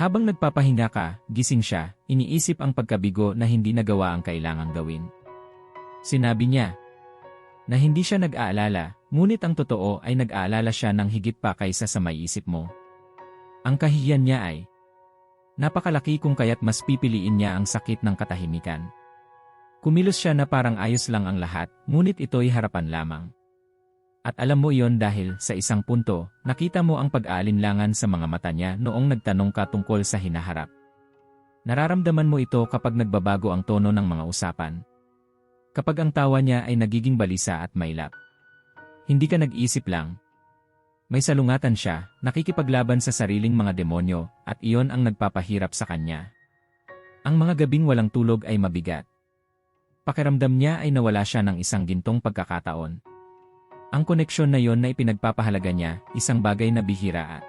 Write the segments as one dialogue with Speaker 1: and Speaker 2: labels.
Speaker 1: Habang nagpapahinga ka, gising siya, iniisip ang pagkabigo na hindi nagawa ang kailangang gawin. Sinabi niya na hindi siya nag-aalala, ngunit ang totoo ay nag-aalala siya ng higit pa kaysa sa maiisip mo. Ang kahiyan niya ay napakalaki kung kaya't mas pipiliin niya ang sakit ng katahimikan. Kumilos siya na parang ayos lang ang lahat, ngunit ito'y harapan lamang. At alam mo iyon dahil, sa isang punto, nakita mo ang pag-aalinlangan sa mga mata niya noong nagtanong ka tungkol sa hinaharap. Nararamdaman mo ito kapag nagbabago ang tono ng mga usapan. Kapag ang tawa niya ay nagiging balisa at mailap. Hindi ka nag-isip lang. May salungatan siya, nakikipaglaban sa sariling mga demonyo, at iyon ang nagpapahirap sa kanya. Ang mga gabing walang tulog ay mabigat. Pakiramdam niya ay nawala siya ng isang gintong pagkakataon. Ang koneksyon na yon na ipinagpapahalaga niya, isang bagay na bihira at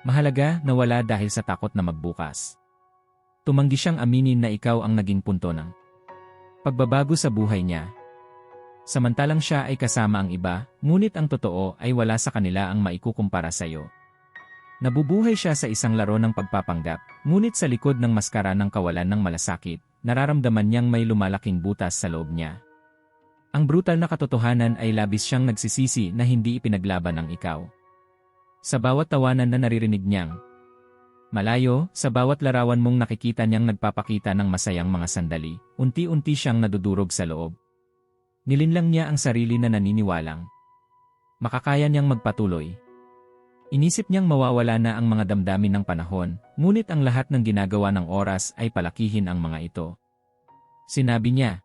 Speaker 1: mahalaga na wala dahil sa takot na magbukas. Tumanggi siyang aminin na ikaw ang naging punto ng pagbabago sa buhay niya. Samantalang siya ay kasama ang iba, ngunit ang totoo ay wala sa kanila ang maikukumpara sa iyo. Nabubuhay siya sa isang laro ng pagpapanggap, ngunit sa likod ng maskara ng kawalan ng malasakit, nararamdaman niyang may lumalaking butas sa loob niya. Ang brutal na katotohanan ay labis siyang nagsisisi na hindi ipinaglaban ng ikaw. Sa bawat tawanan na naririnig niyang, malayo, sa bawat larawan mong nakikita niyang nagpapakita ng masayang mga sandali, unti-unti siyang nadudurog sa loob. Nilinlang niya ang sarili na naniniwalang. Makakaya niyang magpatuloy. Inisip niyang mawawala na ang mga damdamin ng panahon, ngunit ang lahat ng ginagawa ng oras ay palakihin ang mga ito. Sinabi niya,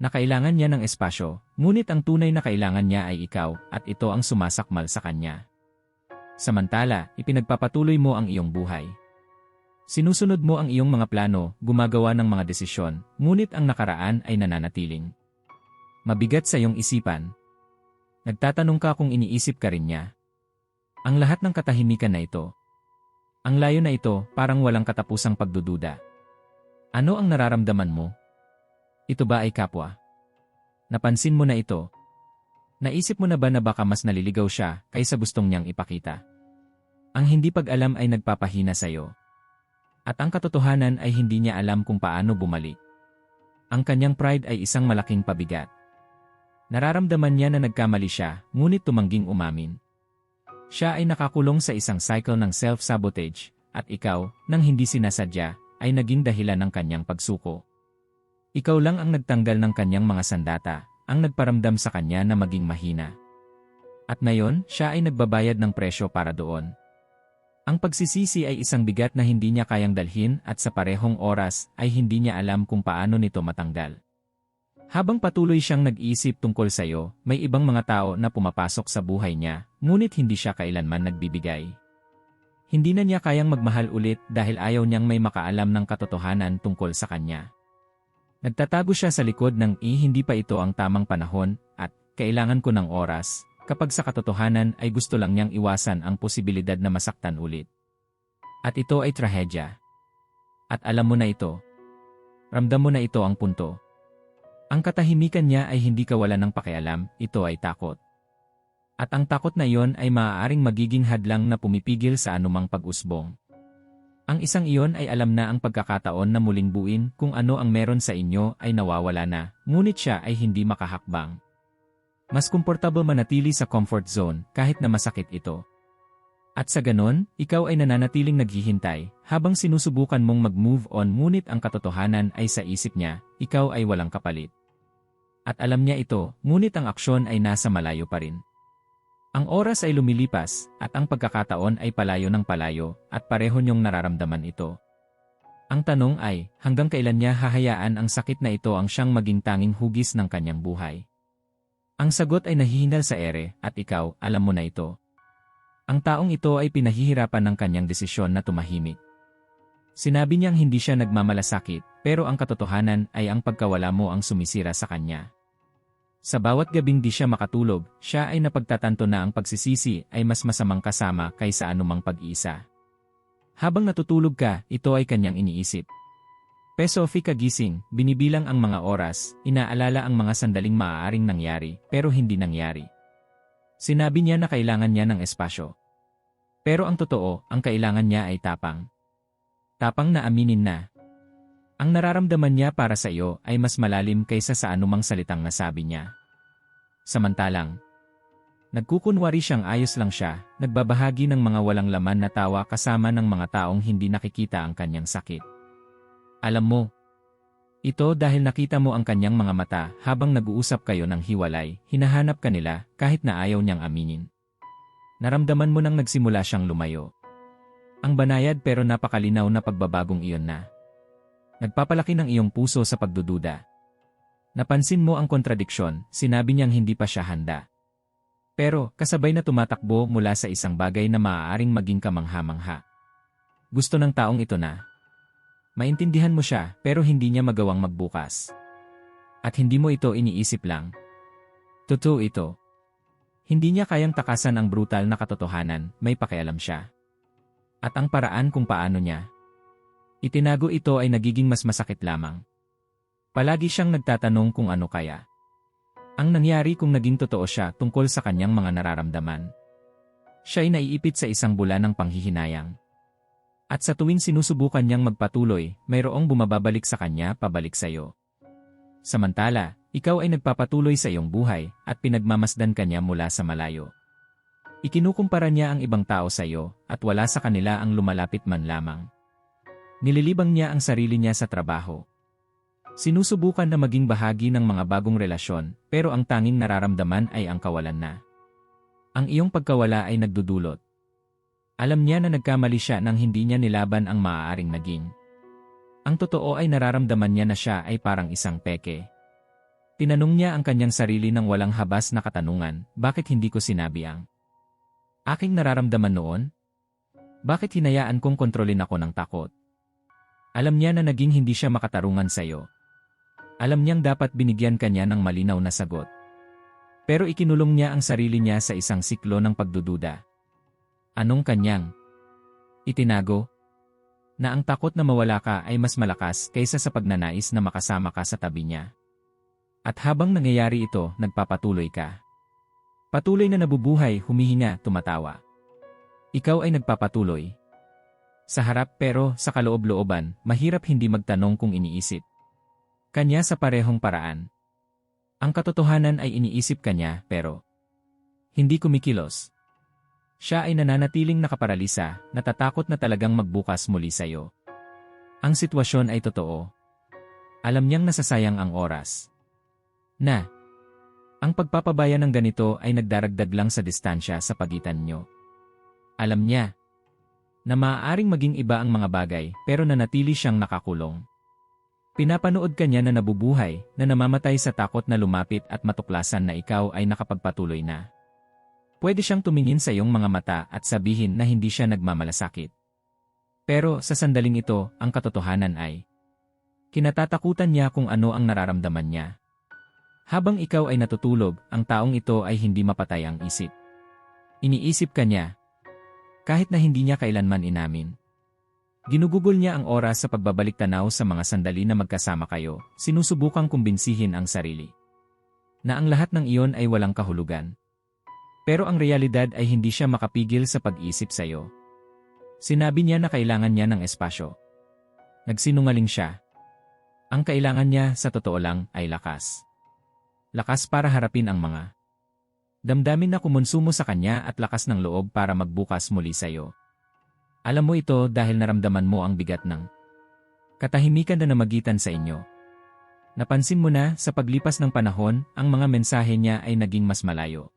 Speaker 1: na kailangan niya ng espasyo, ngunit ang tunay na kailangan niya ay ikaw at ito ang sumasakmal sa kanya. Samantala, ipinagpapatuloy mo ang iyong buhay. Sinusunod mo ang iyong mga plano, gumagawa ng mga desisyon, ngunit ang nakaraan ay nananatiling. Mabigat sa iyong isipan. Nagtatanong ka kung iniisip ka rin niya. Ang lahat ng katahimikan na ito. Ang layo na ito, parang walang katapusang pagdududa. Ano ang nararamdaman mo? Ito ba ay kapwa? Napansin mo na ito? Naisip mo na ba na baka mas naliligaw siya kaysa gustong niyang ipakita? Ang hindi pag-alam ay nagpapahina sa iyo. At ang katotohanan ay hindi niya alam kung paano bumalik. Ang kanyang pride ay isang malaking pabigat. Nararamdaman niya na nagkamali siya, ngunit tumangging umamin. Siya ay nakakulong sa isang cycle ng self-sabotage, at ikaw, nang hindi sinasadya, ay naging dahilan ng kanyang pagsuko. Ikaw lang ang nagtanggal ng kanyang mga sandata, ang nagparamdam sa kanya na maging mahina. At ngayon, siya ay nagbabayad ng presyo para doon. Ang pagsisisi ay isang bigat na hindi niya kayang dalhin at sa parehong oras ay hindi niya alam kung paano nito matanggal. Habang patuloy siyang nag-isip tungkol sa iyo, may ibang mga tao na pumapasok sa buhay niya, ngunit hindi siya kailanman nagbibigay. Hindi na niya kayang magmahal ulit dahil ayaw niyang may makaalam ng katotohanan tungkol sa kanya. Nagtatago siya sa likod ng i hindi pa ito ang tamang panahon at kailangan ko ng oras kapag sa katotohanan ay gusto lang niyang iwasan ang posibilidad na masaktan ulit. At ito ay trahedya. At alam mo na ito. Ramdam mo na ito ang punto. Ang katahimikan niya ay hindi kawalan ng pakialam, ito ay takot. At ang takot na iyon ay maaaring magiging hadlang na pumipigil sa anumang pag-usbong. Ang isang iyon ay alam na ang pagkakataon na muling buin kung ano ang meron sa inyo ay nawawala na, ngunit siya ay hindi makahakbang. Mas komportable manatili sa comfort zone kahit na masakit ito. At sa ganon, ikaw ay nananatiling naghihintay habang sinusubukan mong mag-move on ngunit ang katotohanan ay sa isip niya, ikaw ay walang kapalit. At alam niya ito, ngunit ang aksyon ay nasa malayo pa rin. Ang oras ay lumilipas, at ang pagkakataon ay palayo ng palayo, at pareho niyong nararamdaman ito. Ang tanong ay, hanggang kailan niya hahayaan ang sakit na ito ang siyang maging tanging hugis ng kanyang buhay? Ang sagot ay nahihinal sa ere, at ikaw, alam mo na ito. Ang taong ito ay pinahihirapan ng kanyang desisyon na tumahimik. Sinabi niyang hindi siya nagmamalasakit, pero ang katotohanan ay ang pagkawala mo ang sumisira sa kanya. Sa bawat gabing di siya makatulog, siya ay napagtatanto na ang pagsisisi ay mas masamang kasama kaysa anumang pag-iisa. Habang natutulog ka, ito ay kanyang iniisip. Pesofi kagising, binibilang ang mga oras, inaalala ang mga sandaling maaaring nangyari, pero hindi nangyari. Sinabi niya na kailangan niya ng espasyo. Pero ang totoo, ang kailangan niya ay tapang. Tapang na aminin na. Ang nararamdaman niya para sa iyo ay mas malalim kaysa sa anumang salitang nasabi niya. Samantalang, nagkukunwari siyang ayos lang siya, nagbabahagi ng mga walang laman na tawa kasama ng mga taong hindi nakikita ang kanyang sakit. Alam mo, ito dahil nakita mo ang kanyang mga mata habang nag-uusap kayo ng hiwalay, hinahanap ka nila kahit na ayaw niyang aminin. Naramdaman mo nang nagsimula siyang lumayo. Ang banayad pero napakalinaw na pagbabagong iyon na. Nagpapalaki ng iyong puso sa pagdududa. Napansin mo ang kontradiksyon, sinabi niyang hindi pa siya handa. Pero, kasabay na tumatakbo mula sa isang bagay na maaaring maging kamangha-mangha. Gusto ng taong ito na. Maintindihan mo siya, pero hindi niya magawang magbukas. At hindi mo ito iniisip lang. Totoo ito. Hindi niya kayang takasan ang brutal na katotohanan, may pakialam siya. At ang paraan kung paano niya, Itinago ito ay nagiging mas masakit lamang. Palagi siyang nagtatanong kung ano kaya. Ang nangyari kung naging totoo siya tungkol sa kanyang mga nararamdaman. Siya ay naiipit sa isang bulan ng panghihinayang. At sa tuwing sinusubukan niyang magpatuloy, mayroong bumababalik sa kanya pabalik sa iyo. Samantala, ikaw ay nagpapatuloy sa iyong buhay at pinagmamasdan kanya mula sa malayo. Ikinukumpara niya ang ibang tao sa iyo at wala sa kanila ang lumalapit man lamang. Nililibang niya ang sarili niya sa trabaho. Sinusubukan na maging bahagi ng mga bagong relasyon, pero ang tanging nararamdaman ay ang kawalan na. Ang iyong pagkawala ay nagdudulot. Alam niya na nagkamali siya nang hindi niya nilaban ang maaaring naging. Ang totoo ay nararamdaman niya na siya ay parang isang peke. Tinanong niya ang kanyang sarili ng walang habas na katanungan, bakit hindi ko sinabi ang aking nararamdaman noon? Bakit hinayaan kong kontrolin ako ng takot? Alam niya na naging hindi siya makatarungan sa iyo. Alam niyang dapat binigyan kanya ng malinaw na sagot. Pero ikinulong niya ang sarili niya sa isang siklo ng pagdududa. Anong kanyang? Itinago? Na ang takot na mawala ka ay mas malakas kaysa sa pagnanais na makasama ka sa tabi niya. At habang nangyayari ito, nagpapatuloy ka. Patuloy na nabubuhay, humihinga, tumatawa. Ikaw ay nagpapatuloy, sa harap pero sa kaloob-looban, mahirap hindi magtanong kung iniisip. Kanya sa parehong paraan. Ang katotohanan ay iniisip kanya pero hindi kumikilos. Siya ay nananatiling nakaparalisa, natatakot na talagang magbukas muli sa iyo. Ang sitwasyon ay totoo. Alam niyang nasasayang ang oras. Na, ang pagpapabaya ng ganito ay nagdaragdag lang sa distansya sa pagitan niyo. Alam niya, na maaaring maging iba ang mga bagay pero nanatili siyang nakakulong. Pinapanood ka niya na nabubuhay, na namamatay sa takot na lumapit at matuklasan na ikaw ay nakapagpatuloy na. Pwede siyang tumingin sa iyong mga mata at sabihin na hindi siya nagmamalasakit. Pero sa sandaling ito, ang katotohanan ay kinatatakutan niya kung ano ang nararamdaman niya. Habang ikaw ay natutulog, ang taong ito ay hindi mapatay ang isip. Iniisip ka niya, kahit na hindi niya kailanman inamin. Ginugugol niya ang oras sa pagbabalik tanaw sa mga sandali na magkasama kayo, sinusubukang kumbinsihin ang sarili. Na ang lahat ng iyon ay walang kahulugan. Pero ang realidad ay hindi siya makapigil sa pag-isip sa iyo. Sinabi niya na kailangan niya ng espasyo. Nagsinungaling siya. Ang kailangan niya sa totoo lang ay lakas. Lakas para harapin ang mga Damdamin na kumonsumo sa kanya at lakas ng loob para magbukas muli sa iyo. Alam mo ito dahil naramdaman mo ang bigat ng katahimikan na namagitan sa inyo. Napansin mo na sa paglipas ng panahon, ang mga mensahe niya ay naging mas malayo.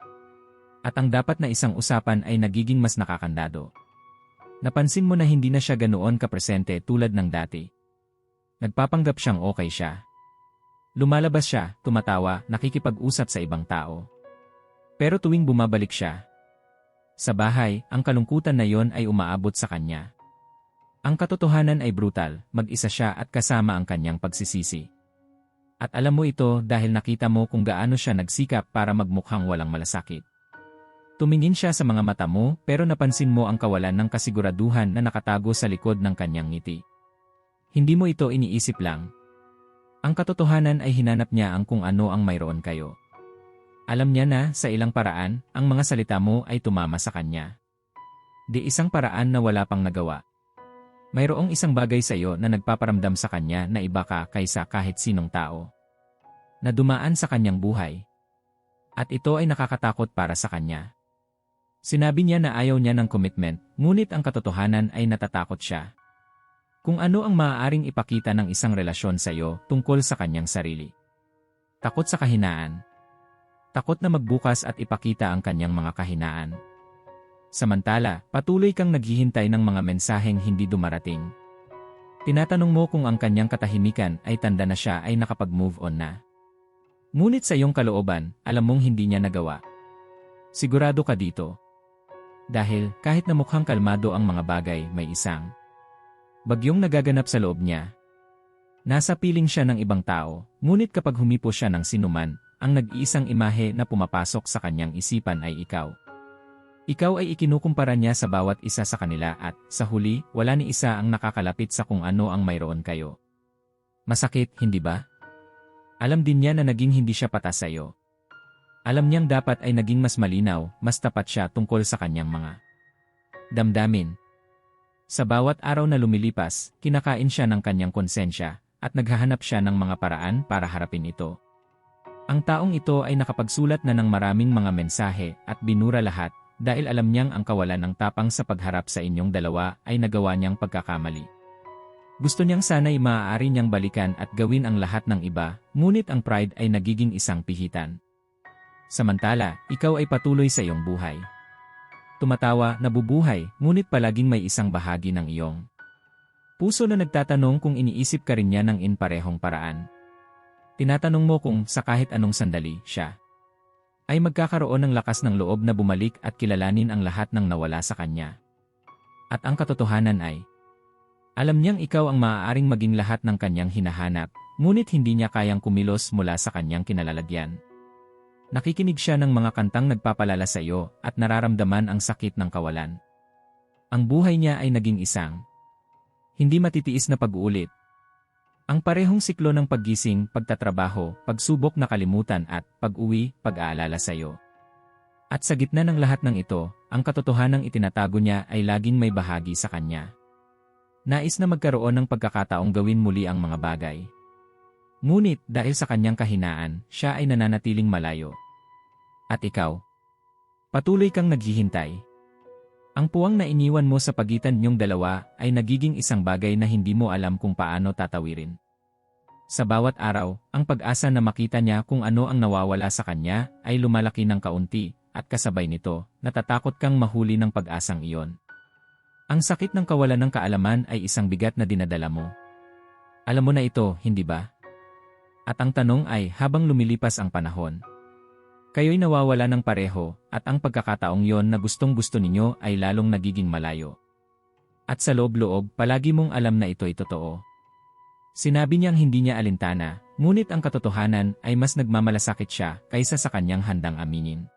Speaker 1: At ang dapat na isang usapan ay nagiging mas nakakandado. Napansin mo na hindi na siya ganoon kapresente tulad ng dati. Nagpapanggap siyang okay siya. Lumalabas siya, tumatawa, nakikipag-usap sa ibang tao. Pero tuwing bumabalik siya, sa bahay, ang kalungkutan na yon ay umaabot sa kanya. Ang katotohanan ay brutal, mag-isa siya at kasama ang kanyang pagsisisi. At alam mo ito dahil nakita mo kung gaano siya nagsikap para magmukhang walang malasakit. Tumingin siya sa mga mata mo pero napansin mo ang kawalan ng kasiguraduhan na nakatago sa likod ng kanyang ngiti. Hindi mo ito iniisip lang. Ang katotohanan ay hinanap niya ang kung ano ang mayroon kayo. Alam niya na sa ilang paraan, ang mga salita mo ay tumama sa kanya. Di isang paraan na wala pang nagawa. Mayroong isang bagay sa iyo na nagpaparamdam sa kanya na iba ka kaysa kahit sinong tao. Na dumaan sa kanyang buhay. At ito ay nakakatakot para sa kanya. Sinabi niya na ayaw niya ng commitment, ngunit ang katotohanan ay natatakot siya. Kung ano ang maaaring ipakita ng isang relasyon sa iyo tungkol sa kanyang sarili. Takot sa kahinaan. Takot na magbukas at ipakita ang kanyang mga kahinaan. Samantala, patuloy kang naghihintay ng mga mensaheng hindi dumarating. Tinatanong mo kung ang kanyang katahimikan ay tanda na siya ay nakapag-move on na. Ngunit sa iyong kalooban, alam mong hindi niya nagawa. Sigurado ka dito. Dahil kahit na mukhang kalmado ang mga bagay, may isang bagyong nagaganap sa loob niya. Nasa piling siya ng ibang tao, ngunit kapag humipo siya ng sinuman, ang nag-iisang imahe na pumapasok sa kanyang isipan ay ikaw. Ikaw ay ikinukumpara niya sa bawat isa sa kanila at, sa huli, wala ni isa ang nakakalapit sa kung ano ang mayroon kayo. Masakit, hindi ba? Alam din niya na naging hindi siya patas sa iyo. Alam niyang dapat ay naging mas malinaw, mas tapat siya tungkol sa kanyang mga damdamin. Sa bawat araw na lumilipas, kinakain siya ng kanyang konsensya, at naghahanap siya ng mga paraan para harapin ito. Ang taong ito ay nakapagsulat na ng maraming mga mensahe at binura lahat dahil alam niyang ang kawalan ng tapang sa pagharap sa inyong dalawa ay nagawa niyang pagkakamali. Gusto niyang sana'y maaari niyang balikan at gawin ang lahat ng iba, ngunit ang pride ay nagiging isang pihitan. Samantala, ikaw ay patuloy sa iyong buhay. Tumatawa, nabubuhay, ngunit palaging may isang bahagi ng iyong puso na nagtatanong kung iniisip ka rin niya ng inparehong paraan. Tinatanong mo kung sa kahit anong sandali, siya ay magkakaroon ng lakas ng loob na bumalik at kilalanin ang lahat ng nawala sa kanya. At ang katotohanan ay, alam niyang ikaw ang maaaring maging lahat ng kanyang hinahanap, ngunit hindi niya kayang kumilos mula sa kanyang kinalalagyan. Nakikinig siya ng mga kantang nagpapalala sa iyo at nararamdaman ang sakit ng kawalan. Ang buhay niya ay naging isang hindi matitiis na pag-uulit, ang parehong siklo ng paggising, pagtatrabaho, pagsubok na kalimutan at pag-uwi, pag-aalala sa iyo. At sa gitna ng lahat ng ito, ang katotohanang itinatago niya ay laging may bahagi sa kanya. Nais na magkaroon ng pagkakataong gawin muli ang mga bagay. Ngunit dahil sa kanyang kahinaan, siya ay nananatiling malayo. At ikaw? Patuloy kang naghihintay. Ang puwang na iniwan mo sa pagitan niyong dalawa ay nagiging isang bagay na hindi mo alam kung paano tatawirin. Sa bawat araw, ang pag-asa na makita niya kung ano ang nawawala sa kanya ay lumalaki ng kaunti, at kasabay nito, natatakot kang mahuli ng pag-asang iyon. Ang sakit ng kawalan ng kaalaman ay isang bigat na dinadala mo. Alam mo na ito, hindi ba? At ang tanong ay habang lumilipas ang panahon, Kayo'y nawawala ng pareho, at ang pagkakataong yon na gustong gusto ninyo ay lalong nagiging malayo. At sa loob-loob, palagi mong alam na ito'y totoo. Sinabi niyang hindi niya alintana, ngunit ang katotohanan ay mas nagmamalasakit siya kaysa sa kanyang handang aminin.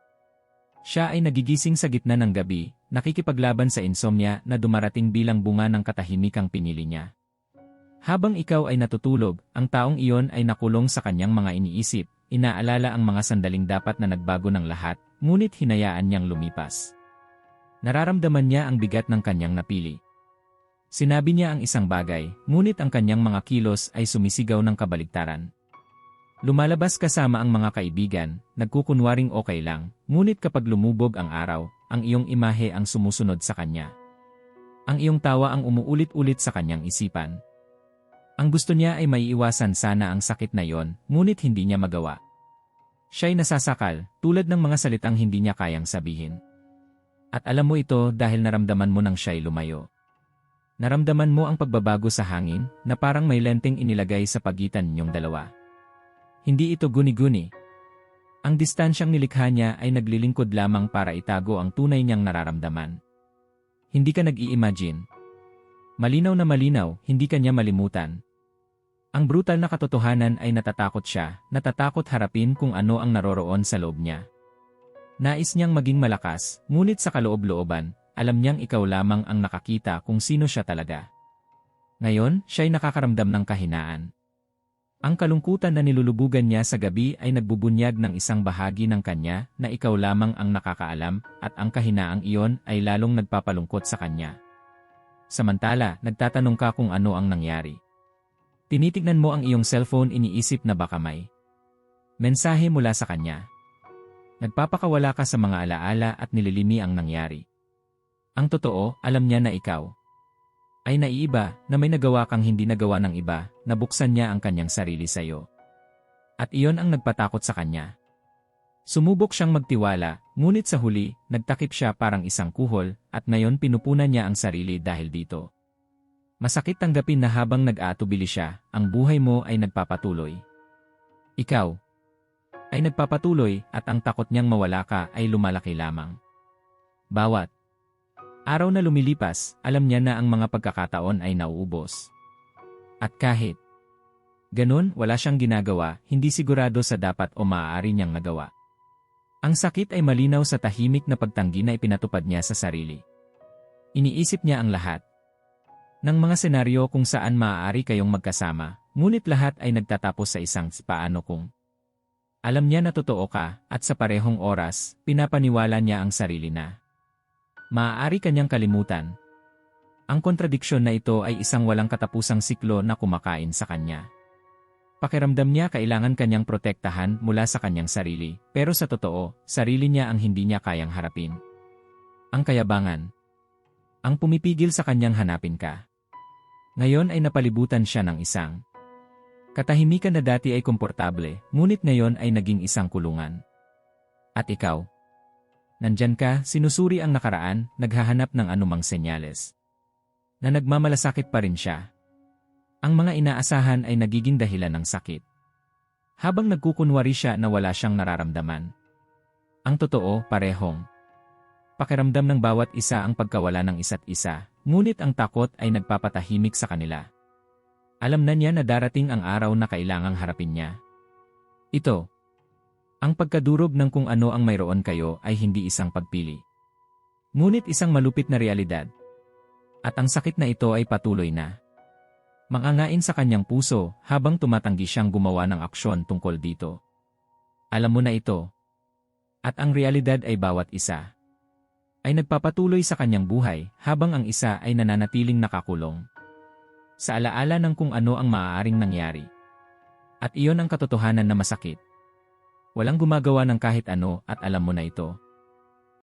Speaker 1: Siya ay nagigising sa gitna ng gabi, nakikipaglaban sa insomnia na dumarating bilang bunga ng katahimikang pinili niya. Habang ikaw ay natutulog, ang taong iyon ay nakulong sa kanyang mga iniisip, Inaalala ang mga sandaling dapat na nagbago ng lahat, ngunit hinayaan niyang lumipas. Nararamdaman niya ang bigat ng kanyang napili. Sinabi niya ang isang bagay, ngunit ang kanyang mga kilos ay sumisigaw ng kabaligtaran. Lumalabas kasama ang mga kaibigan, nagkukunwaring okay lang, ngunit kapag lumubog ang araw, ang iyong imahe ang sumusunod sa kanya. Ang iyong tawa ang umuulit-ulit sa kanyang isipan. Ang gusto niya ay maiiwasan sana ang sakit na yon, ngunit hindi niya magawa. Siya'y nasasakal, tulad ng mga salitang hindi niya kayang sabihin. At alam mo ito dahil naramdaman mo nang siya'y lumayo. Naramdaman mo ang pagbabago sa hangin na parang may lenteng inilagay sa pagitan ninyong dalawa. Hindi ito guni-guni. Ang distansyang nilikha niya ay naglilingkod lamang para itago ang tunay niyang nararamdaman. Hindi ka nag-i-imagine. Malinaw na malinaw, hindi ka niya malimutan, ang brutal na katotohanan ay natatakot siya, natatakot harapin kung ano ang naroroon sa loob niya. Nais niyang maging malakas, ngunit sa kaloob-looban, alam niyang ikaw lamang ang nakakita kung sino siya talaga. Ngayon, siya'y nakakaramdam ng kahinaan. Ang kalungkutan na nilulubugan niya sa gabi ay nagbubunyag ng isang bahagi ng kanya na ikaw lamang ang nakakaalam at ang kahinaang iyon ay lalong nagpapalungkot sa kanya. Samantala, nagtatanong ka kung ano ang nangyari. Tinitignan mo ang iyong cellphone iniisip na baka may mensahe mula sa kanya. Nagpapakawala ka sa mga alaala at nililimi ang nangyari. Ang totoo, alam niya na ikaw ay naiiba na may nagawa kang hindi nagawa ng iba, nabuksan niya ang kanyang sarili sa iyo. At iyon ang nagpatakot sa kanya. Sumubok siyang magtiwala, ngunit sa huli, nagtakip siya parang isang kuhol, at ngayon pinupunan niya ang sarili dahil dito. Masakit tanggapin na habang nag-aatubili siya, ang buhay mo ay nagpapatuloy. Ikaw ay nagpapatuloy at ang takot niyang mawala ka ay lumalaki lamang. Bawat araw na lumilipas, alam niya na ang mga pagkakataon ay nauubos. At kahit ganun, wala siyang ginagawa, hindi sigurado sa dapat o maaari niyang nagawa. Ang sakit ay malinaw sa tahimik na pagtanggi na ipinatupad niya sa sarili. Iniisip niya ang lahat. Ng mga senaryo kung saan maaari kayong magkasama, ngunit lahat ay nagtatapos sa isang paano kung. Alam niya na totoo ka, at sa parehong oras, pinapaniwala niya ang sarili na. Maaari kanyang kalimutan. Ang kontradiksyon na ito ay isang walang katapusang siklo na kumakain sa kanya. Pakiramdam niya kailangan kanyang protektahan mula sa kanyang sarili, pero sa totoo, sarili niya ang hindi niya kayang harapin. Ang kayabangan. Ang pumipigil sa kanyang hanapin ka. Ngayon ay napalibutan siya ng isang. Katahimikan na dati ay komportable, ngunit ngayon ay naging isang kulungan. At ikaw? Nandyan ka, sinusuri ang nakaraan, naghahanap ng anumang senyales. Na nagmamalasakit pa rin siya, ang mga inaasahan ay nagiging dahilan ng sakit. Habang nagkukunwari siya na wala siyang nararamdaman. Ang totoo, parehong. Pakiramdam ng bawat isa ang pagkawala ng isa't isa, ngunit ang takot ay nagpapatahimik sa kanila. Alam na niya na darating ang araw na kailangang harapin niya. Ito. Ang pagkadurob ng kung ano ang mayroon kayo ay hindi isang pagpili. Ngunit isang malupit na realidad. At ang sakit na ito ay patuloy na. Mangangain sa kanyang puso habang tumatanggi siyang gumawa ng aksyon tungkol dito. Alam mo na ito. At ang realidad ay bawat isa. Ay nagpapatuloy sa kanyang buhay habang ang isa ay nananatiling nakakulong. Sa alaala ng kung ano ang maaaring nangyari. At iyon ang katotohanan na masakit. Walang gumagawa ng kahit ano at alam mo na ito.